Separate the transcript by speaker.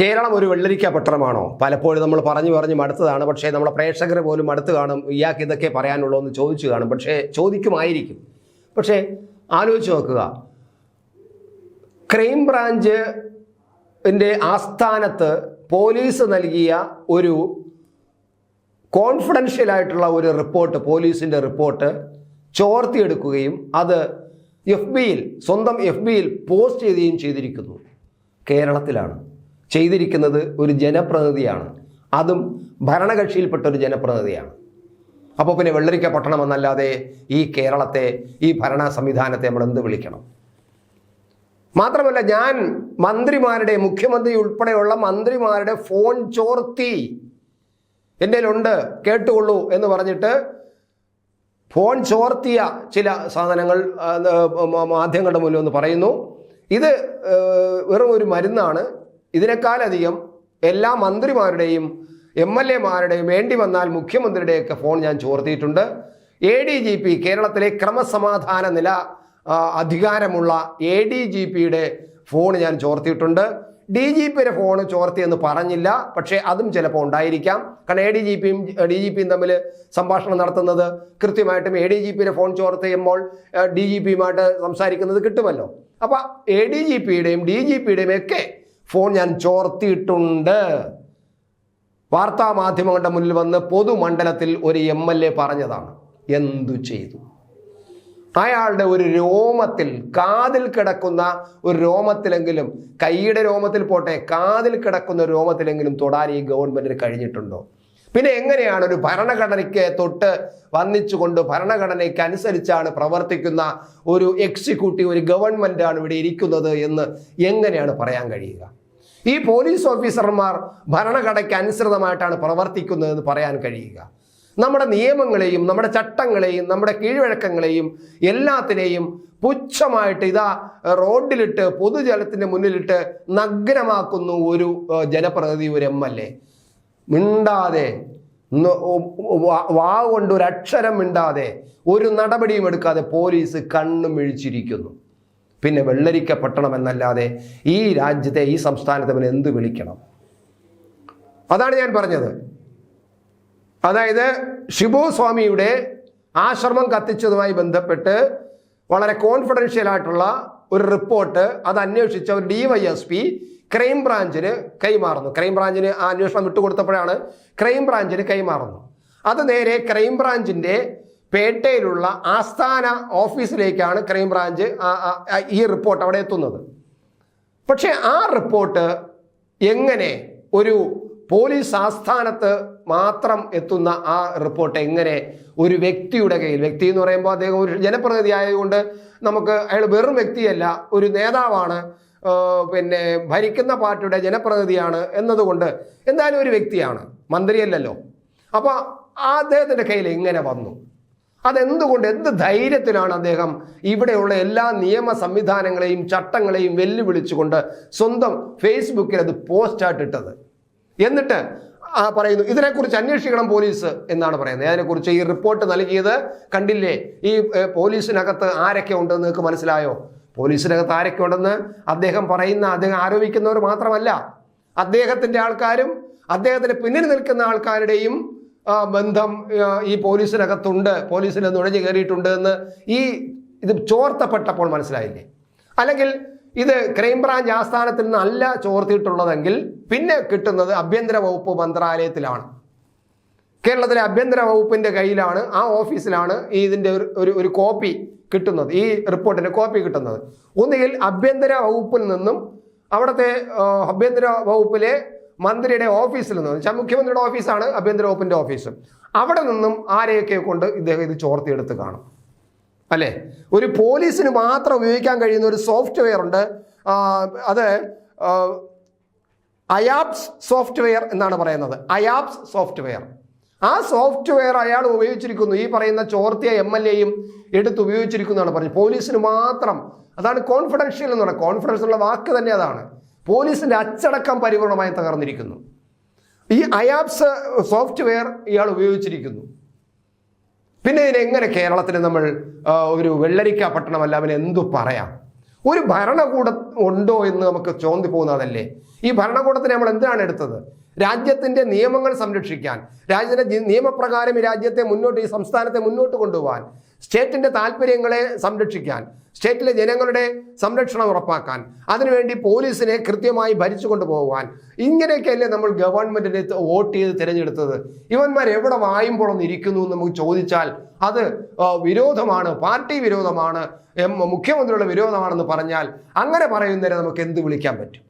Speaker 1: കേരളം ഒരു വെള്ളരിക്ക പട്ടണമാണോ? പലപ്പോഴും നമ്മൾ പറഞ്ഞു പറഞ്ഞു മടുത്തതാണ് പക്ഷേ നമ്മുടെ പ്രേക്ഷകർ പോലും അടുത്ത് കാണും. ഇയാൾക്ക് ഇതൊക്കെ പറയാനുള്ളൂ എന്ന് ചോദിച്ചു കാണും. പക്ഷേ ചോദിക്കുമായിരിക്കും. പക്ഷേ ആലോചിച്ച് നോക്കുക. ക്രൈം ബ്രാഞ്ച് ന്റെ ആസ്ഥാനത്ത് പോലീസ് നൽകിയ ഒരു കോൺഫിഡൻഷ്യൽ ആയിട്ടുള്ള ഒരു റിപ്പോർട്ട് പോലീസിന്റെ റിപ്പോർട്ട് ചോർത്തിയെടുക്കുകയും അത് എഫ് ബിയിൽ സ്വന്തം എഫ് ബിയിൽ പോസ്റ്റ് ചെയ്യുകയും ചെയ്തിരിക്കുന്നു. കേരളത്തിലാണ്. ചെയ്തിരിക്കുന്നത് ഒരു ജനപ്രതിനിധിയാണ്. അതും ഭരണകക്ഷിയിൽപ്പെട്ട ഒരു ജനപ്രതിനിധിയാണ്. അപ്പോൾ പിന്നെ വെള്ളരിക്ക പട്ടണം എന്നല്ലാതെ ഈ കേരളത്തെ ഈ ഭരണ സംവിധാനത്തെ നമ്മൾ എന്ത് വിളിക്കണം? മാത്രമല്ല ഞാൻ മന്ത്രിമാരുടെ മുഖ്യമന്ത്രി ഉൾപ്പെടെയുള്ള മന്ത്രിമാരുടെ ഫോൺ ചോർത്തി എന്റെ ഉണ്ട് കേട്ടുകൊള്ളൂ എന്ന് പറഞ്ഞിട്ട് ഫോൺ ചോർത്തിയ ചില സാധനങ്ങൾ മാധ്യമങ്ങളുടെ മുന്നിൽ ഒന്ന് പറയുന്നു. ഇത് വെറും ഒരു മരുന്നാണ്. ഇതിനേക്കാളധികം എല്ലാ മന്ത്രിമാരുടെയും എം എൽ എമാരുടെയും വേണ്ടി വന്നാൽ മുഖ്യമന്ത്രിയുടെയൊക്കെ ഫോൺ ഞാൻ ചോർത്തിയിട്ടുണ്ട്. എ ഡി ജി പി കേരളത്തിലെ ക്രമസമാധാന നില അധികാരമുള്ള എ ഡി ജി പിയുടെ ഫോൺ ഞാൻ ചോർത്തിയിട്ടുണ്ട്. ഡി ജി പിയുടെ ഫോൺ ചോർത്തിയെന്ന് പറഞ്ഞില്ല പക്ഷേ അതും ചിലപ്പോൾ ഉണ്ടായിരിക്കാം. കാരണം എ ഡി ജി പിയും ഡി ജി പിയും തമ്മിൽ സംഭാഷണം നടത്തുന്നത് കൃത്യമായിട്ടും എ ഡി ജി പിയുടെ ഫോൺ ചോർത്ത് ചെയ്യുമ്പോൾ ഡി ജി പിയുമായിട്ട് സംസാരിക്കുന്നത് കിട്ടുമല്ലോ. അപ്പോൾ എ ഡി ജി പിയുടെയും ഡി ജി പിയുടെയും ഒക്കെ ഫോൺ ഞാൻ ചോർത്തിയിട്ടുണ്ട്. വാർത്താ മാധ്യമങ്ങളുടെ മുന്നിൽ വന്ന് പൊതുമണ്ഡലത്തിൽ ഒരു എം എൽ എ പറഞ്ഞതാണ്. എന്തു ചെയ്തു? അയാളുടെ ഒരു രോമത്തിൽ കാതിൽ കിടക്കുന്ന ഒരു രോമത്തിലെങ്കിലും കൈയുടെ രോമത്തിൽ പോട്ടെ കാതിൽ കിടക്കുന്ന രോമത്തിലെങ്കിലും തൊടാൻ ഈ ഗവൺമെന്റിന് കഴിഞ്ഞിട്ടുണ്ടോ? പിന്നെ എങ്ങനെയാണ് ഒരു ഭരണഘടനയ്ക്ക് തൊട്ട് വന്നിച്ചുകൊണ്ട് ഭരണഘടനയ്ക്ക് അനുസരിച്ചാണ് പ്രവർത്തിക്കുന്ന ഒരു എക്സിക്യൂട്ടീവ് ഒരു ഗവൺമെന്റാണ് ഇവിടെ ഇരിക്കുന്നത് എന്ന് എങ്ങനെയാണ് പറയാൻ കഴിയുക? ഈ പോലീസ് ഓഫീസർമാർ ഭരണഘടനയ്ക്ക് അനുസൃതമായിട്ടാണ് പ്രവർത്തിക്കുന്നതെന്ന് പറയാൻ കഴിയുക. നമ്മുടെ നിയമങ്ങളെയും നമ്മുടെ ചട്ടങ്ങളെയും നമ്മുടെ കീഴ്വഴക്കങ്ങളെയും എല്ലാത്തിനെയും പുച്ഛമായിട്ട് ഇതാ റോഡിലിട്ട് പൊതുജലത്തിന്റെ മുന്നിലിട്ട് നഗ്നമാക്കുന്നു ഒരു ജനപ്രതിനിധി ഒരു എം എൽ എ. മിണ്ടാതെ വാ കൊണ്ട് ഒരു അക്ഷരം മിണ്ടാതെ ഒരു നടപടിയും എടുക്കാതെ പോലീസ് കണ്ണും മിഴിച്ചിരിക്കുന്നു. പിന്നെ വെള്ളരിക്ക പട്ടണം എന്നല്ലാതെ ഈ രാജ്യത്തെ ഈ സംസ്ഥാനത്തെ അവൻ എന്ത് വിളിക്കണം? അതാണ് ഞാൻ പറഞ്ഞത്. അതായത് ഷിബു സ്വാമിയുടെ ആശ്രമം കത്തിച്ചതുമായി ബന്ധപ്പെട്ട് വളരെ കോൺഫിഡൻഷ്യൽ ആയിട്ടുള്ള ഒരു റിപ്പോർട്ട് അത് അന്വേഷിച്ച ഒരു ഡി വൈ എസ് പി ക്രൈംബ്രാഞ്ചിന് കൈമാറുന്നു. ക്രൈംബ്രാഞ്ചിന് ആ അന്വേഷണം വിട്ടുകൊടുത്തപ്പോഴാണ് ക്രൈംബ്രാഞ്ചിന് കൈമാറുന്നു. അത് നേരെ ക്രൈം ബ്രാഞ്ചിന്റെ പേട്ടയിലുള്ള ആസ്ഥാന ഓഫീസിലേക്കാണ് ക്രൈംബ്രാഞ്ച് ഈ റിപ്പോർട്ട് അവിടെ എത്തുന്നത്. പക്ഷേ ആ റിപ്പോർട്ട് എങ്ങനെ ഒരു പോലീസ് ആസ്ഥാനത്ത് മാത്രം എത്തുന്ന ആ റിപ്പോർട്ട് എങ്ങനെ ഒരു വ്യക്തിയുടെ കയ്യിൽ വ്യക്തി എന്ന് പറയുമ്പോൾ അദ്ദേഹം ഒരു ജനപ്രതിനിധി ആയതുകൊണ്ട് നമുക്ക് അയാൾ വെറും വ്യക്തിയല്ല ഒരു നേതാവാണ് പിന്നെ ഭരിക്കുന്ന പാർട്ടിയുടെ ജനപ്രതിനിധിയാണ് എന്നതുകൊണ്ട് എന്തായാലും ഒരു വ്യക്തിയാണ് മന്ത്രിയല്ലല്ലോ. അപ്പോൾ അദ്ദേഹത്തിന്റെ കയ്യിൽ എങ്ങനെ വന്നു? അതെന്തുകൊണ്ട് എന്ത് ധൈര്യത്തിലാണ് അദ്ദേഹം ഇവിടെയുള്ള എല്ലാ നിയമ സംവിധാനങ്ങളെയും ചട്ടങ്ങളെയും വെല്ലുവിളിച്ചുകൊണ്ട് സ്വന്തം ഫേസ്ബുക്കിൽ അത് പോസ്റ്റായിട്ട് ഇട്ടത് എന്നിട്ട് ആ പറയുന്നു ഇതിനെക്കുറിച്ച് അന്വേഷിക്കണം പോലീസ് എന്നാണ് പറയുന്നത്. അതിനെക്കുറിച്ച് ഈ റിപ്പോർട്ട് നൽകിയത് കണ്ടില്ലേ? ഈ പോലീസിനകത്ത് ആരൊക്കെ ഉണ്ടെന്ന് നിങ്ങൾക്ക് മനസ്സിലായോ? പോലീസിനകത്ത് ആരൊക്കെ ഉണ്ടെന്ന് അദ്ദേഹം പറയുന്ന അദ്ദേഹം ആരോപിക്കുന്നവർ മാത്രമല്ല. അദ്ദേഹത്തിന്റെ ആൾക്കാരും അദ്ദേഹത്തിന് പിന്നിൽ നിൽക്കുന്ന ആൾക്കാരുടെയും ബന്ധം ഈ പോലീസിനകത്തുണ്ട് പോലീസിൽ നുഴഞ്ഞു കയറിയിട്ടുണ്ട് എന്ന് ഈ ഇത് ചോർത്തപ്പെട്ടപ്പോൾ മനസ്സിലായില്ലേ? അല്ലെങ്കിൽ ഇത് ക്രൈംബ്രാഞ്ച് ആസ്ഥാനത്തിൽ നിന്നല്ല ചോർത്തിയിട്ടുള്ളതെങ്കിൽ പിന്നെ കിട്ടുന്നത് ആഭ്യന്തര വകുപ്പ് മന്ത്രാലയത്തിലാണ്. കേരളത്തിലെ ആഭ്യന്തര വകുപ്പിന്റെ കയ്യിലാണ് ആ ഓഫീസിലാണ് ഈ ഇതിന്റെ ഒരു ഒരു ഒരു കോപ്പി കിട്ടുന്നത് ഈ റിപ്പോർട്ടിന്റെ കോപ്പി കിട്ടുന്നത്. ഒന്നുകിൽ ആഭ്യന്തര വകുപ്പിൽ നിന്നും അവിടുത്തെ ആഭ്യന്തര വകുപ്പിലെ മന്ത്രിയുടെ ഓഫീസിൽ നിന്ന് വെച്ചാൽ മുഖ്യമന്ത്രിയുടെ ഓഫീസാണ് ആഭ്യന്തര വകുപ്പിന്റെ ഓഫീസ്. അവിടെ നിന്നും ആരെയൊക്കെ കൊണ്ട് ഇദ്ദേഹം ഇത് ചോർത്തിയെടുത്ത് കാണും. അല്ലേ? ഒരു പോലീസിന് മാത്രം ഉപയോഗിക്കാൻ കഴിയുന്ന ഒരു സോഫ്റ്റ്വെയർ ഉണ്ട്. അത് അയാപ്സ് സോഫ്റ്റ്വെയർ എന്നാണ് പറയുന്നത്. അയാപ്സ് സോഫ്റ്റ്വെയർ. ആ സോഫ്റ്റ്വെയർ അയാൾ ഉപയോഗിച്ചിരിക്കുന്നു. ഈ പറയുന്ന ചോർത്തിയ എം എൽ എയും എടുത്ത് ഉപയോഗിച്ചിരിക്കുന്നതാണ് പറഞ്ഞത്. പോലീസിന് മാത്രം. അതാണ് കോൺഫിഡൻഷ്യൽ എന്ന് പറയുന്നത്. കോൺഫിഡൻസ് ഉള്ള വാക്ക് തന്നെ അതാണ്. പോലീസിന്റെ അച്ചടക്കം പരിപൂർണമായി തകർന്നിരിക്കുന്നു. ഈ അയാപ്സ് സോഫ്റ്റ്വെയർ ഇയാൾ ഉപയോഗിച്ചിരിക്കുന്നു. പിന്നെ ഇതിനെങ്ങനെ കേരളത്തിൽ നമ്മൾ ഒരു വെള്ളരിക്ക പട്ടണമല്ല അവന് എന്തു പറയാം? ഒരു ഭരണകൂടം ഉണ്ടോ എന്ന് നമുക്ക് ചോന്തി പോകുന്നതല്ലേ ഈ ഭരണകൂടത്തിന് നമ്മൾ എന്താണ് എടുത്തത്? രാജ്യത്തിന്റെ നിയമങ്ങൾ സംരക്ഷിക്കാൻ രാജ്യത്തിന്റെ നിയമപ്രകാരം ഈ രാജ്യത്തെ മുന്നോട്ട് ഈ സംസ്ഥാനത്തെ മുന്നോട്ട് കൊണ്ടുപോകാൻ. സ്റ്റേറ്റിന്റെ താല്പര്യങ്ങളെ സംരക്ഷിക്കാൻ സ്റ്റേറ്റിലെ ജനങ്ങളുടെ സംരക്ഷണം ഉറപ്പാക്കാൻ അതിനുവേണ്ടി പോലീസിനെ കൃത്യമായി ഭരിച്ചു കൊണ്ടുപോകാൻ ഇങ്ങനെയൊക്കെയല്ലേ നമ്മൾ ഗവൺമെന്റിനെ വോട്ട് ചെയ്ത് തിരഞ്ഞെടുത്തത്? ഇവന്മാർ എവിടെ വായുമ്പോഴൊന്ന് ഇരിക്കുന്നു എന്ന് നമുക്ക് ചോദിച്ചാൽ അത് വിരോധമാണ് പാർട്ടി വിരോധമാണ് മുഖ്യമന്ത്രിയുടെ വിരോധമാണെന്ന് പറഞ്ഞാൽ അങ്ങനെ പറയുന്നവരെ നമുക്ക് എന്ത് വിളിക്കാൻ പറ്റും?